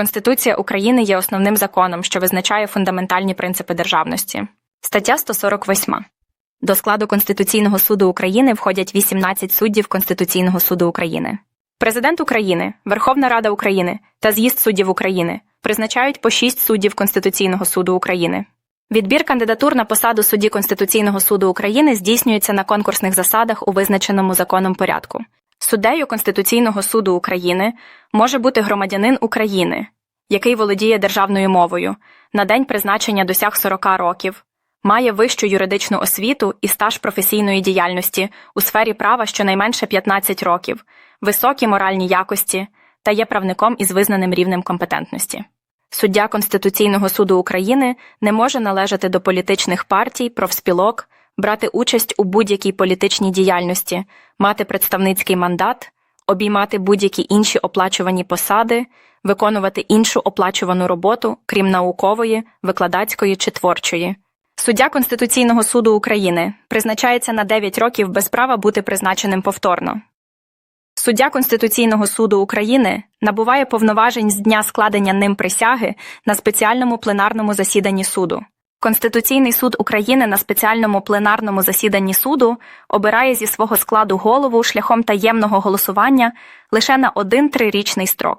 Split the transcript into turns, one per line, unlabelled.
Конституція України є основним законом, що визначає фундаментальні принципи державності. Стаття 148. До складу Конституційного суду України входять 18 суддів Конституційного суду України. Президент України, Верховна Рада України та з'їзд суддів України призначають по 6 суддів Конституційного суду України. Відбір кандидатур на посаду судді Конституційного суду України здійснюється на конкурсних засадах у визначеному законом порядку. Суддею Конституційного суду України може бути громадянин України, який володіє державною мовою, на день призначення досяг 40 років, має вищу юридичну освіту і стаж професійної діяльності у сфері права щонайменше 15 років, високі моральні якості та є правником із визнаним рівнем компетентності. Суддя Конституційного суду України не може належати до політичних партій, профспілок, брати участь у будь-якій політичній діяльності, мати представницький мандат, обіймати будь-які інші оплачувані посади, виконувати іншу оплачувану роботу, крім наукової, викладацької чи творчої. Суддя Конституційного суду України призначається на 9 років без права бути призначеним повторно. Суддя Конституційного суду України набуває повноважень з дня складення ним присяги на спеціальному пленарному засіданні суду. Конституційний суд України на спеціальному пленарному засіданні суду обирає зі свого складу голову шляхом таємного голосування лише на один трирічний строк.